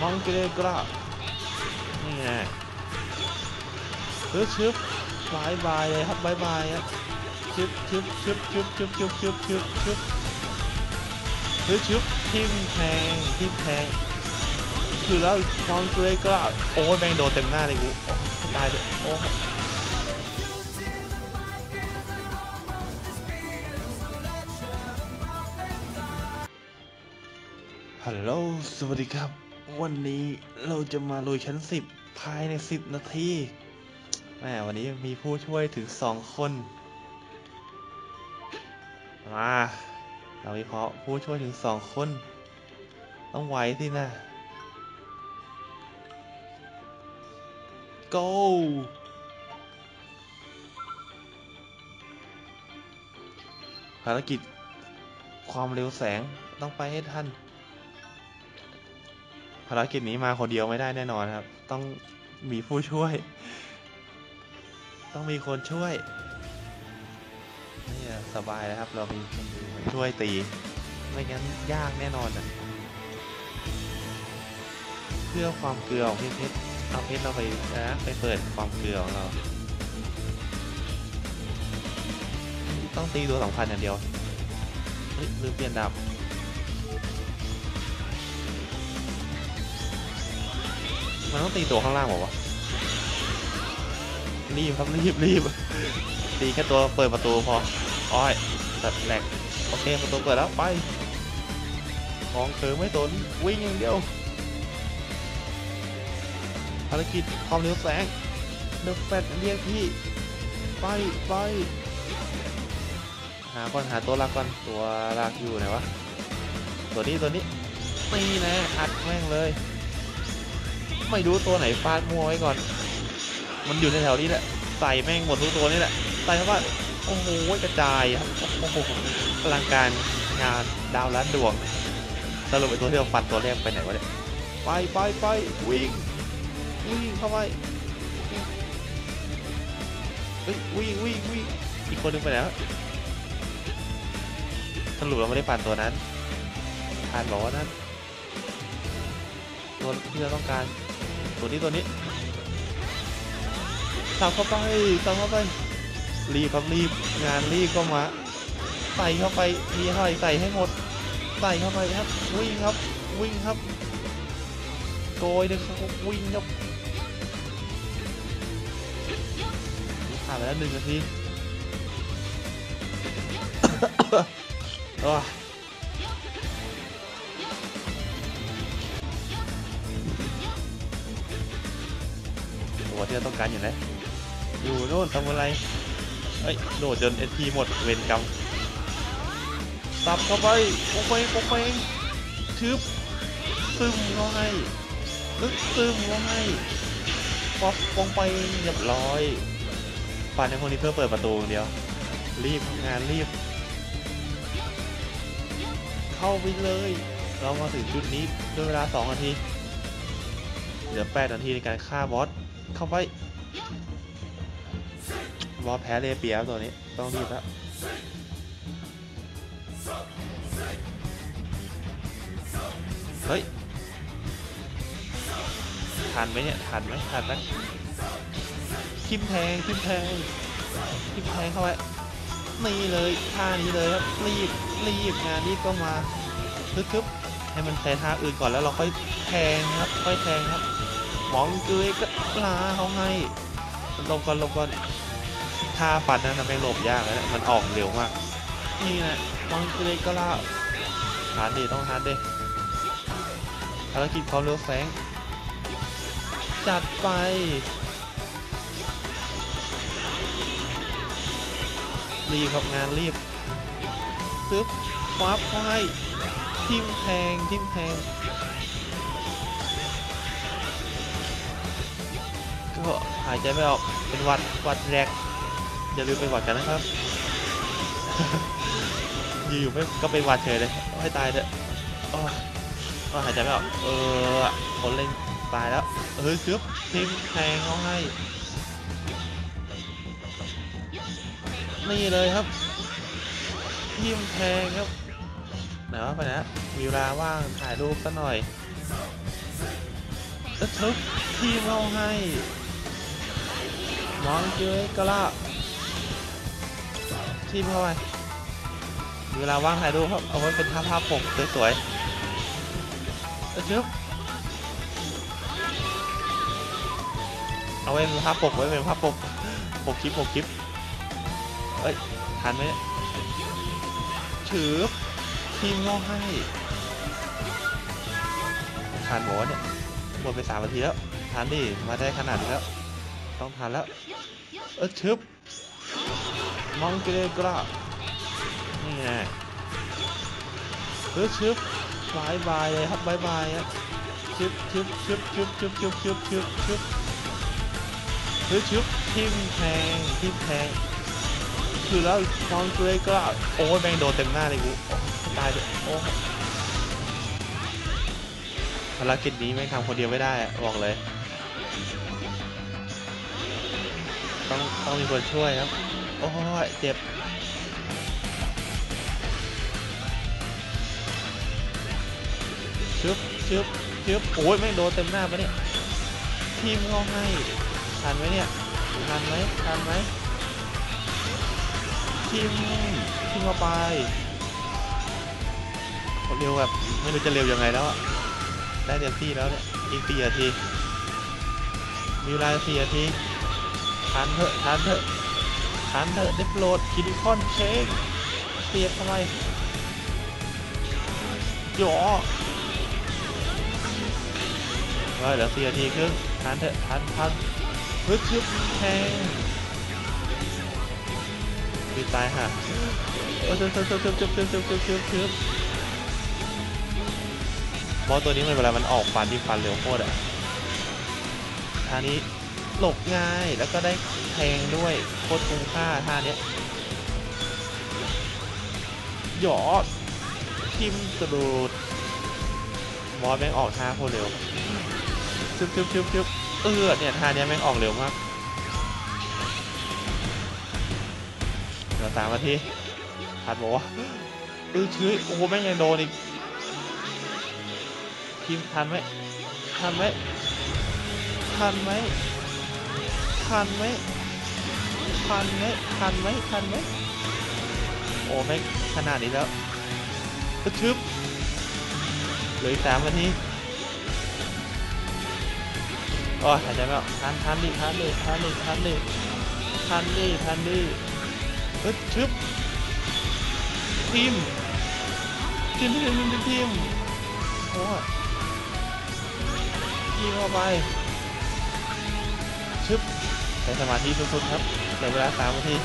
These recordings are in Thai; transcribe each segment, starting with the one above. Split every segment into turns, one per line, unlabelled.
มองเกเรกรานี่ไงชึบชึบบายบายเลยครับบายบายครับชึบชึบชึบชึบชึบชึบชึบชึบชึบชึบชึบทิมแทงทิมแทงคือแล้วมองเกเรกราโอ้ยแมงโดนเต็มหน้าเลยกูตายเลยโอ้ฮัลโหล สวัสดีครับ วันนี้เราจะมาลุยชั้นสิบภายในสิบนาทีแหมวันนี้มีผู้ช่วยถึงสองคน มาเราวิเคราะห์ผู้ช่วยถึงสองคน ต้องไหวสินะ go ภารกิจความเร็วแสงต้องไปให้ทัน ภารกิจนี้มาคนเดียวไม่ได้แน่นอนครับ ต้องมีผู้ช่วย ต้องมีคนช่วยนี่สบายแล้วครับ เรามีคนช่วยตี ไม่งั้นยากแน่นอนอะเพื่อความเกลือของพี่เพชรเอาเพชรเราไปนะไปเปิดความเกลือของเรา ต้องตีตัวสำคัญอย่างเดียวเฮ้ยลืมเปลี่ยนดาบ มันต้องตีตัวข้างล่างบอกว่าวะรีบครับรีบรีบตีแค่ตัวเปิดประตูพออ้อยตัดแหลกโอเคประตูเปิดแล้วไปของเธอไม่สนวิ่งอย่างเดียวภารกิจความเร็วแสงเดอะแฟตเรียกพี่ไปไปหาก่อนหาตัวลักก่อนตัวลักอยู่ไหนวะตัวนี้ตัวนี้นี่นะอัดแม่งเลย ไม่รู้ตัวไหนฟาดมัวไว้ก่อน มันอยู่ในแถวนี้แหละใส่แม่งหมดทุกตัวนี่แหละใส่เข้าไปโอ้โหกระจายครับโอ้โหพลังการงานดาวล้านดวงสรุปไอ้ตัวที่เราฟันตัวแรกไปไหนวะเนี่ยไปไปไปวิ่งวิ่งเข้าไปเฮ้ยวิ่งวิ่งวิ่งอีกคนหนึงไปไหนวะสรุปเราไม่ได้ปั่นตัวนั้นผ่านบอกว่านั้น ตัวที่เราต้องการ ตัวนี้ตัวนี้สับเข้าไปสับเข้าไป รีบครับรีบงานรีบก็มา ใส่เข้าไปมีเท่าไหร่ใส่ให้หมด ใส่เข้าไปครับ วิ่งครับ วิ่งครับ โกยเลยครับวิ่งครับผ่านไปแล้วหนึ่งนาที โอ้ วที่เราต้องการอยู่ไหนอยู่โน่นทำอะไรเอ้ยโดดจนเอทีหมดเวรกรรมสับเข้าไปโป๊กเปงโป๊กเปงชึบซึมเขาให้ลึกซึมเขาให้ป๊อปปองไปเรียบร้อยฟันในคนนี้เพื่อเปิดประตูเดียว รีบทำงานรีบ เข้าไปเลย เรามาถึงจุดนี้ด้วยเวลา 2 นาที เหลือ 8 นาทีในการฆ่าบอส เข้าไปบอแพ้เลยเปียบตัวนี้ต้องรีบแล้วเฮ้ยทันไหมเนี่ยทันไหมทันไหมทิมแทงทิมแทงทิมแทงเข้าไปนี่เลยท่านี้เลยครับรีบรีบงานนี้ก็มาคึบๆให้มันใช้ท่าอื่นก่อนแล้วเราค่อยแทงครับ ค่อยแทงครับ มองเกยก็ลาเขาให้ลบก่อนลบก่อนท่าฟันนั้นไม่หลบยากเลยนะมันออกเร็วมากนี่นะมองเกยก็ลาทานดีต้องทานดิภารกิจความเร็วแสงจัดไปรีบครับงานรีบซึบฟับเขาให้ทิมแทงทิมแทง ก็หายใจไม่ออกเป็นวัดวัดแรกอย่าลืมเป็นวัดกันนะครับอยู่ๆไม่ก็เป็นวัดเฉยเลยให้ตายเถอะโอ้ยโอ้ยหายใจไม่ออกเออคนเล่นตายแล้วเฮ้ยซึบทิมแทงเขาให้นี่เลยครับทิมแทงครับไหนว่าไปนะมีเวลาว่างถ่ายรูปสักหน่อยแล้วทึบทีมเราให้ มองเจอกระลาทีมเข้าไปเวลาว่างถ่ายรูปครับ เอาไว้เป็นภาภาพปกสวยๆแล้วทึบเอาไว้เป็นภาพปกไว้เป็นภาพปกปกคลิปปกคลิปเอ้ยทันไหมถือทีมเราให้ทันบอกว่าเนี่ยหมดไปสามนาทีแล้วทานดิมาได้ขนาดนี้แล้ว ต้องทานแล้ว เออชึบมองเกเรกรานี่ไงเออชึบบายบายเลยครับบายบายครับชึบชึบชึบชึบชึบชึบชึบชึบชึบเออชึบทิมแทงทิมแทงคือแล้วมองเกเรกราโอ้ยแบงโดนเต็มหน้าเลยกูตายเลยโอ้ภารกิจนี้ไม่งทำคนเดียวไม่ได้อะบอกเลย ต้องต้องมีคนช่วยครับ โอ้ยเจ็บชึบชึบชึบโอ้ยไม่โดนเต็มหน้าปะเนี่ยทีมเขาให้ทันไหมเนี่ยทันไหมทันไหมทีมทีมเอาไปเร็วแบบไม่รู้จะเร็วยังไงแล้วอะได้เต็มที่แล้วเนี่ยอีกสี่นาทีมีเวลาสี่นาที ทันเถอะทันเถอะทันเถอะได้โปรดคิดิคอนเชคเสียบทำไมหยอเฮ้ยเหลือสี่นาทีครึ่งทันเถอะทันทันฮึดชึบแทงปีตายค่ะโอ้ยชึบชึบชึบชึบชึบชึบชึบชึบชึบชึบบอสตัวนี้มันเวลามันออกฟันที่ฟันเร็วโคตรอะท่านี้ หลบง่ายแล้วก็ได้แทงด้วยโคตรคุ้มค่าท่าเนี้ยหยอดทิมกระโดดบอสแม่งออกท่าโคตรเร็วชึบชึบชึบชึบเออเนี่ยท่าเนี้ยแม่งออกเร็วมากเหลือสามนาทีทัดบอกว่าเออชื้อโอ้แม่งยังโดนอีกทีมทันไหมทันไหมทันไหม ทันไหมทันไหมทันไหมทันไหมโอ้ไม่ขนาดนี้แล้วกระชึบเหลืออีกสามนาทีโอ้ยหายใจไม่ออกทันทันดิทันดิทันดิทันดิทันดิทันดิกระชึบทีมทีมทีมทีมทีมโอ้ยยิงเข้าไป ชึบใช้สมาธิสุดๆครับเหลือเวลาสามนาที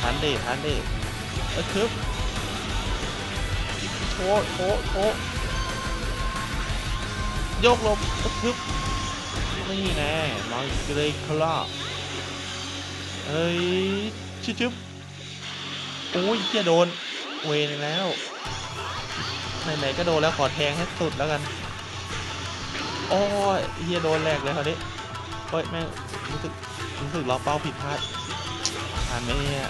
ทันดิทันดิเออชึบโชว์โชว์โชว์โยกลบเออชึบนี่แน่น้องเกรย์คลาเอ้ยชึบชึบโอ้ยจะโดนเวรอีกแล้วไหนๆก็โดนแล้วขอแทงให้สุดแล้วกัน โอ้ยเฮียโดนแรกเลยคราวนี้ เฮ้ยแม่งรู้สึกรู้สึกล็อกเป้าผิดพลาดผ่านไหมเนี่ย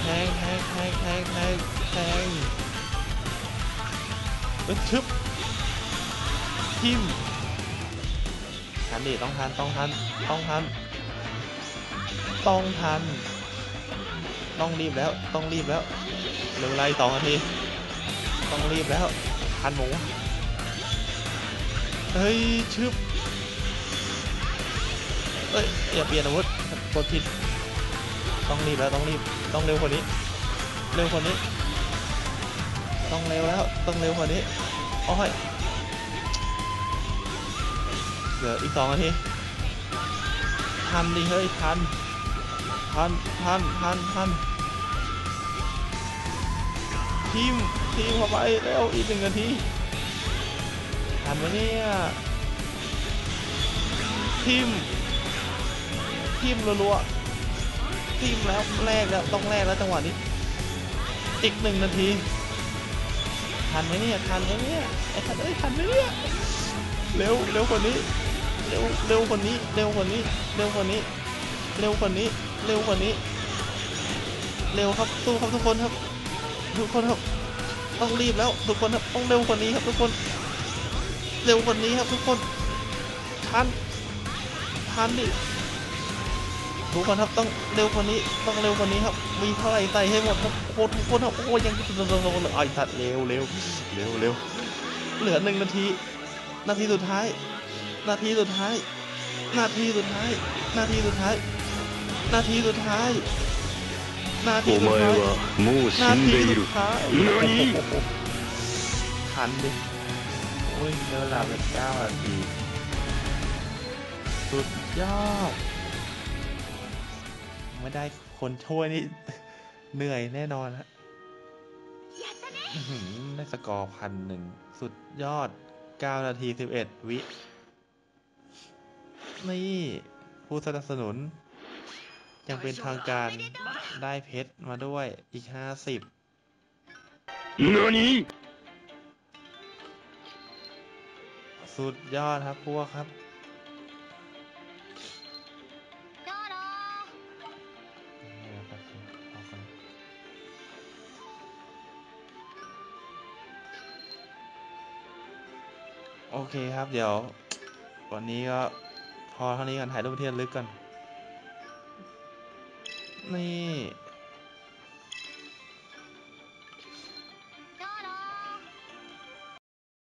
แทงแทงแทงแทงแทงแทงเอ้ยชึบทิมทันดิต้องทันต้องทันต้องทันต้องทัน ต้องรีบแล้วต้องรีบแล้วเหลือเวลาอีกสองนาทีต้องรีบแล้วทันหมู เฮ้ยชึบเอ้ยอย่าเปลี่ยนอาวุธกดผิดต้องรีบแล้วต้องรีบต้องเร็วกว่านี้ เร็วกว่านี้ ต้องเร็วแล้วต้องเร็วกว่านี้โอ้ยเหลืออีกสองนาทีทันดิเฮ้ยทันทันทันทันทันทีมทีมเข้าไปเร็วอีกหนึ่งนาที ทันไหมเนี่ยทีมทีมรัวๆทีมแล้วแรกแล้วต้องแรกแล้วจังหวะนี้ อีกหนึ่งนาทีทันไหมเนี่ยทันไหมเนี่ยไอ้ทันเอ้ยทันไหมเนี่ยเร็วเร็วกว่านี้เร็วเร็วกว่านี้เร็วกว่านี้เร็วกว่านี้เร็วกว่านี้เร็วกว่านี้ เร็วครับสู้ครับทุกคนครับ ทุกคนครับ ต้องรีบแล้วทุกคนครับต้องเร็วกว่านี้ครับทุกคน เร็วกว่านี้ครับทุกคนทานทานดิดูก่อนครับต้องเร็วกว่านี้ต้องเร็วกว่านี้ครับ มีเท่าไหร่ใส่ให้หมดครับโคตรโคนครับโอ้ยังโดนโดนไอ้สัตว์เร็วเร็วเร็วเร็วเหลือหนึ่งนาที นาทีสุดท้าย นาทีสุดท้าย นาทีสุดท้าย นาทีสุดท้าย นาทีสุดท้ายนาทีสุดท้ายนาทีสุดท้ายทันดิ
อุ้ยเวลาเป็นเก้านาที
สุดยอด ไม่ได้คนช่วยนี่ เหนื่อยแน่นอนฮะได้สกอร์พันหนึ่ง สุดยอด 9 นาที 11 วิ นี่ ผู้สนับสนุน ยังเป็นทางการได้เพชรมาด้วยอีก 50
何
สุดยอดครับพวกครับโอเคครับเดี๋ยว วันนี้ก็พอเท่านี้กันถ่ายรูปเที่ระลึกกัน นี่